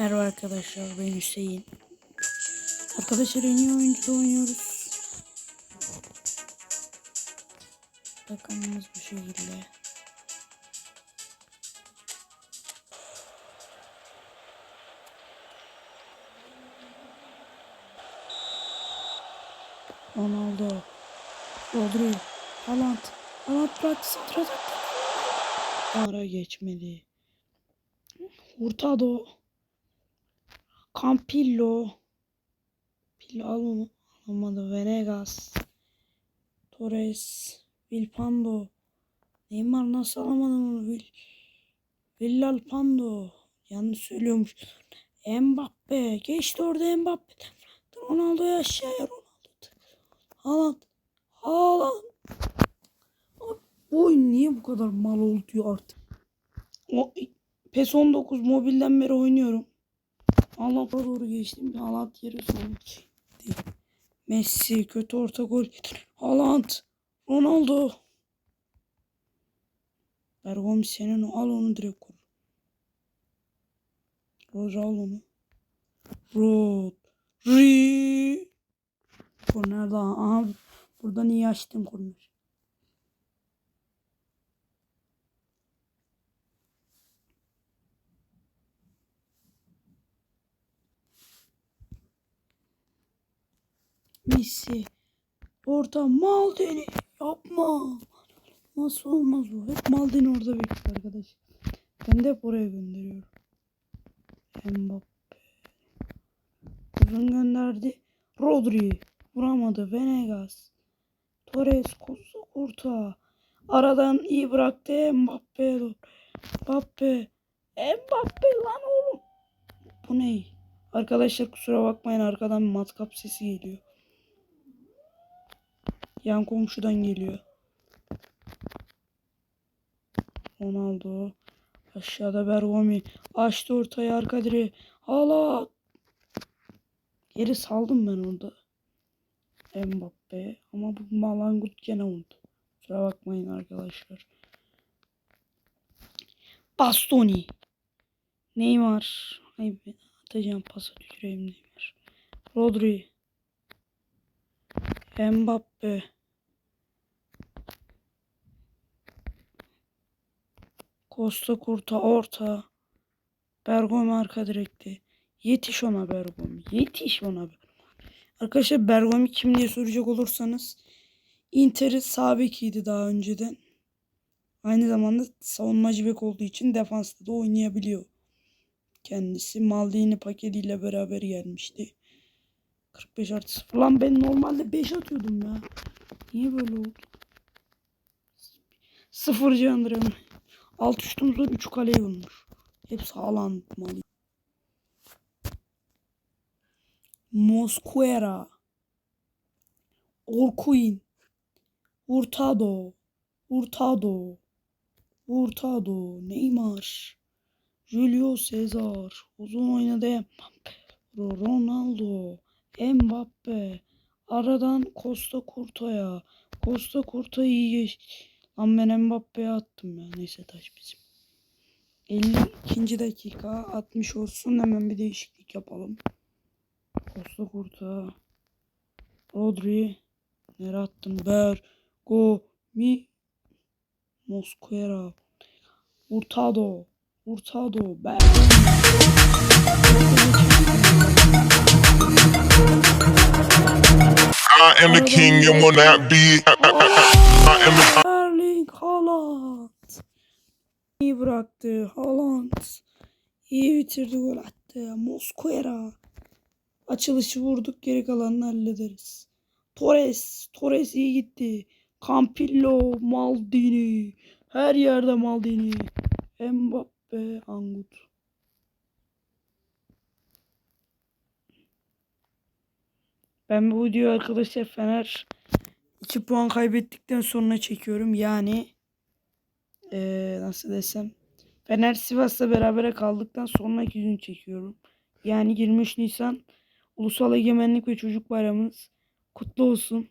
Merhaba arkadaşlar ben Hüseyin. Arkadaşlar en iyi oyuncuda oynuyoruz. Takımımız bu şekilde. Ronaldo. Rodri. Haaland. Haaland bırak strada. Ara geçmedi. Hurtado. Campillo. Pillo al onu. Alamadı. Venegas. Torres. Vilpando. Neymar nasıl alamadım onu? Vil Villalpando. Yanlış söylüyormuş. Mbappe. Geçti orada Mbappe. Ronaldo'ya aşağıya Ronaldo. Haaland. Haaland. Bu oyun niye bu kadar mal oluyor artık? O, PES 19 mobilden beri oynuyorum. Haaland'a doğru geçtim. Haaland yeri son çekti. Messi kötü orta gol. Haaland. Ronaldo. Bergom senin. Al onu direkt kur. Rodri al onu. Rodri. Korner daha. Aha. Buradan iyi açtım korner. Messi. Orta Maldini. Yapma. Nasıl olmaz bu? Hep Maldini orada bekliyor arkadaş. Ben de hep oraya gönderiyorum. Mbappe. Uzun gönderdi. Rodri. Vuramadı. Venegas. Torres. Kurta. Aradan iyi bıraktı. Mbappe'ye doğru. Mbappe. Mbappe lan oğlum. Bu ne? Arkadaşlar kusura bakmayın arkadan matkap sesi geliyor. Yan komşudan geliyor. Ronaldo. Aşağıda Bergomi. Açtı ortaya arka direği. Hala. Geri saldım ben orada. Mbappe. Ama bu Malangut gene oldu. Kusura bakmayın arkadaşlar. Bastoni. Neymar. Ay atacağım pası tüküreyim Neymar. Rodri. Mbappe. Costa Kurta orta. Bergom arka direkti. Yetiş ona Bergom. Yetiş ona Bergom. Arkadaşlar Bergom'i kim diye soracak olursanız Inter'i sağ daha önceden. Aynı zamanda savunmacı bek olduğu için defansta da oynayabiliyor. Kendisi Maldini paketiyle beraber gelmişti. 45 artı 0. Lan ben normalde 5 atıyordum ya. Niye böyle oldu? Sıfır candır Alt üstümüzden 3 kaleyi vurmuş. Hep sağlam malı. Mosquera. Orquin. Hurtado. Hurtado. Hurtado. Neymar. Julio Cesar. Uzun oynadı. Ronaldo. Mbappe. Aradan Costa Kurta'ya. Costa Kurta iyi geç. Lan ben Mbappe'ye attım ya. Neyse taş bizim. 52. dakika 60 olsun hemen bir değişiklik yapalım. Costa Kurta. Rodri. Nereye attın? Ber. Go. Mi. Mosquera. Hurtado. Hurtado. Ber. I am the king and will not be. I am the Erling Haaland. İyi bıraktı. Haaland. İyi bitirdi gol attı. Mosquera. Açılışı vurduk. Geri kalanını hallederiz. Torres. Torres iyi gitti. Campillo. Maldini. Her yerde Maldini. Mbappe. Angut. Ben bu videoyu arkadaşlar Fener 2 puan kaybettikten sonra çekiyorum. Yani eee, nasıl desem Fener Sivas'la beraber kaldıktan sonraki gün çekiyorum. Yani 23 Nisan Ulusal Egemenlik ve Çocuk Bayramımız kutlu olsun.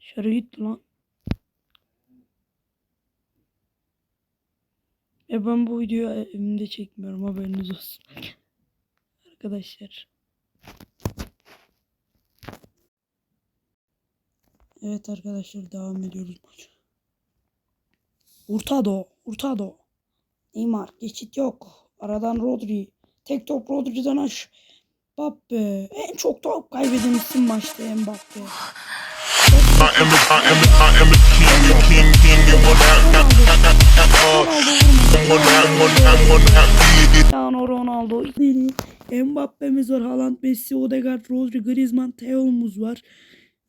Dışarı gitti lan. Ben bu videoyu evimde çekmiyorum haberiniz olsun. Arkadaşlar. Evet arkadaşlar devam ediyoruz maça. Hurtado, Hurtado. Neymar geçit yok. Aradan Rodri. Tek top Rodri'den aş. Mbappe. En çok top kaybeden isim maçta Mbappe. I am the, I am the, I Cristiano Ronaldo. Mbappe'miz var. Haaland, Messi, Odegaard, Rodri, Griezmann, Theo'muz var.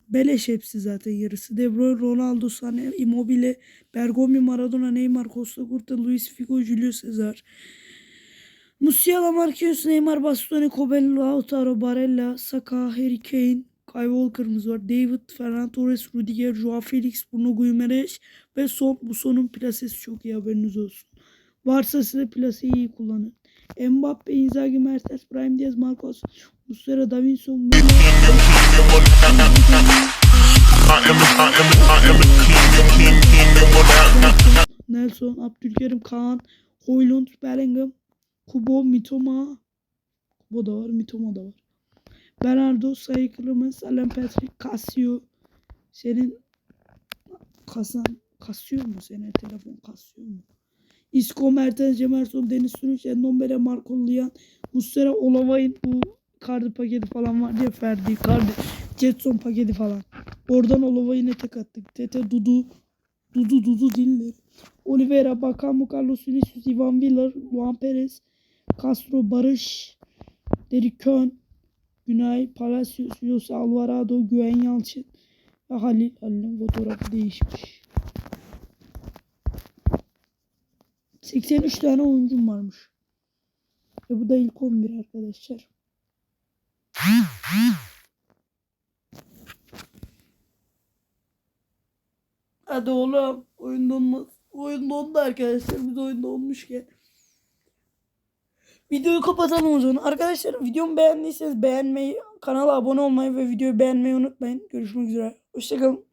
Beleş hepsi zaten yarısı. De Bruyne, Ronaldo, Sané, Immobile, Bergomi, Maradona, Neymar, Costa Curta, Luis Figo, Julio Cesar. Musiala, Marquinhos, Neymar, Bastoni, Kobel, Lautaro, Barella, Saka, Harry Kane, Kyle Walker'ımız var. David, Ferran Torres, Rudiger, Joao Felix, Bruno Guimaraes ve son bu sonun plasesi çok iyi haberiniz olsun. Varsa size plaseyi iyi kullanın. Mbappe, Inzaghi, Mertens, Brahim Diaz, Marcos, Muslera, Davinson, Nelson, Abdülkerim, Kaan, Hoylund, Bellingham, Kubo, Mitoma. Kubo da var, Mitoma da var. Bernardo, Sayıklımız, Alan Patrick, Casio. Senin kasan kasıyor mu senin telefon kasıyor mu? Isco, Mertens, Cemerson, Deniz Sürüş, Endombele, Marco Lian, Muslera, Olavay'ın bu kardı paketi falan var diye Ferdi, kardı, Jetson paketi falan. Oradan Olavay'ına tek attık. Tete, Dudu, Dudu, Dudu dinle. Oliveira, Bakamo, Carlos Vinicius, Ivan Villar, Luan Perez, Castro, Barış, Derrick Kön, Günay, Palacios, Alvarado, Güven Yalçın ve Halil. Halil'in fotoğrafı değişmiş. 83 tane oyuncum varmış. Ve bu da ilk 11 arkadaşlar. Hadi oğlum. Oyun donmaz. Oyun dondu arkadaşlar. Biz oyun donmuşken. Videoyu kapatalım o zaman. Arkadaşlar videomu beğendiyseniz beğenmeyi, kanala abone olmayı ve videoyu beğenmeyi unutmayın. Görüşmek üzere. Hoşçakalın.